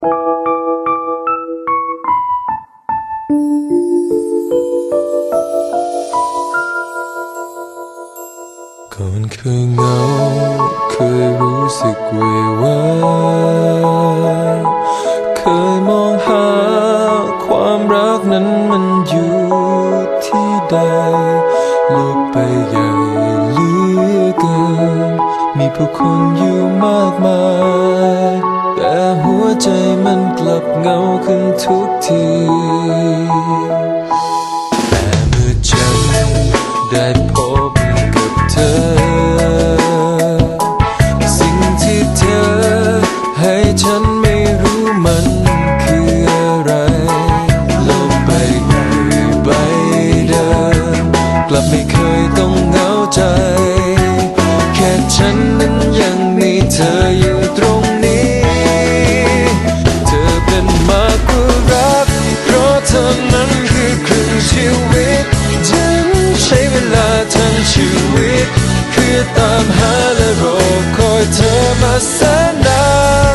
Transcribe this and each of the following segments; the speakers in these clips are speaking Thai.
ก่อนเคยเหงาเคยรู้สึกเววาเคยมองหาความรักนั้นมันอยู่ที่ใดโลกไปใหญ่เหลือเกินมีผู้คนอยู่มากมาย มันกลับเงาขึ้นทุกที แต่เมื่อฉันได้พบกับเธอ สิ่งที่เธอให้ฉันไม่รู้มันคืออะไรโลกใบใหญ่ใบเดิมกลับไม่เคยต้องเหงาใจ แค่ฉันนั้นยังมีเธอ เธอนั้นคือครึ่งชีวิต ฉันใช้เวลาทั้งชีวิต คือตามหาและรอคอยเธอมาแสนนา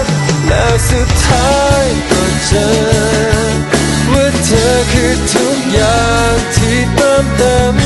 นแล้สุดท้ายก็เจอว่าเธอคือทุกอย่างที่เติมเต็ม